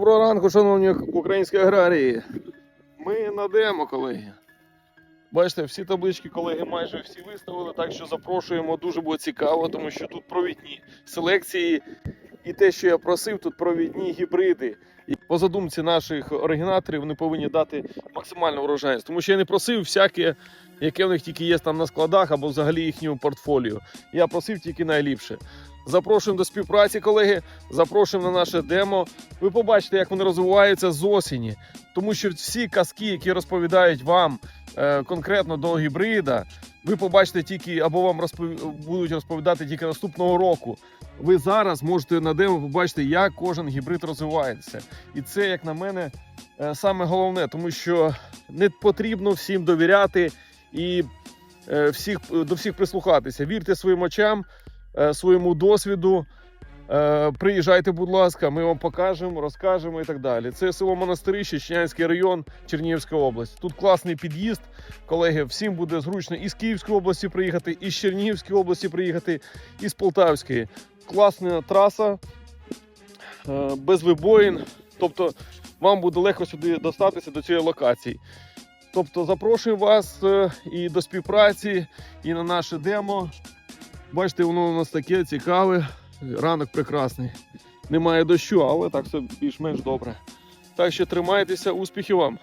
Доброго ранку, шановні українські аграрії. Ми на демо, колеги. Бачите, всі таблички, колеги, майже всі виставили, так що запрошуємо. Дуже буде цікаво, тому що тут провідні селекції. І те, що я просив, тут провідні гібриди. І по задумці наших оригінаторів вони повинні дати максимальну врожайність. Тому що я не просив всяке, яке в них тільки є там на складах або взагалі їхньому портфоліо. Я просив тільки найліпше. Запрошуємо до співпраці, колеги. Запрошуємо на наше демо. Ви побачите, як вони розвиваються з осені. Тому що всі казки, які розповідають вам е, конкретно до гібрида, ви побачите тільки або вам розпов... будуть розповідати тільки наступного року. Ви зараз можете на демо побачити, як кожен гібрид розвивається. І це, як на мене, е, саме головне, тому що не потрібно всім довіряти і е, всіх, до всіх прислухатися. Вірте своїм очам, своєму досвіду. Е, Приїжджайте, будь ласка, ми вам покажемо, розкажемо і так далі. Це село Монастирище, Чернянський район, Чернігівська область. Тут класний під'їзд. Колеги, всім буде зручно і з Київської області приїхати, і з Чернігівської області приїхати, і з Полтавської. Класна траса, е, без вибоїн. Тобто вам буде легко сюди достатися до цієї локації. Тобто запрошуємо вас е, і до співпраці, і на наше демо. Бачите, воно у нас таке цікаве. Ранок прекрасний. Немає дощу, але так все більш-менш добре. Так що тримайтеся, успіхів вам!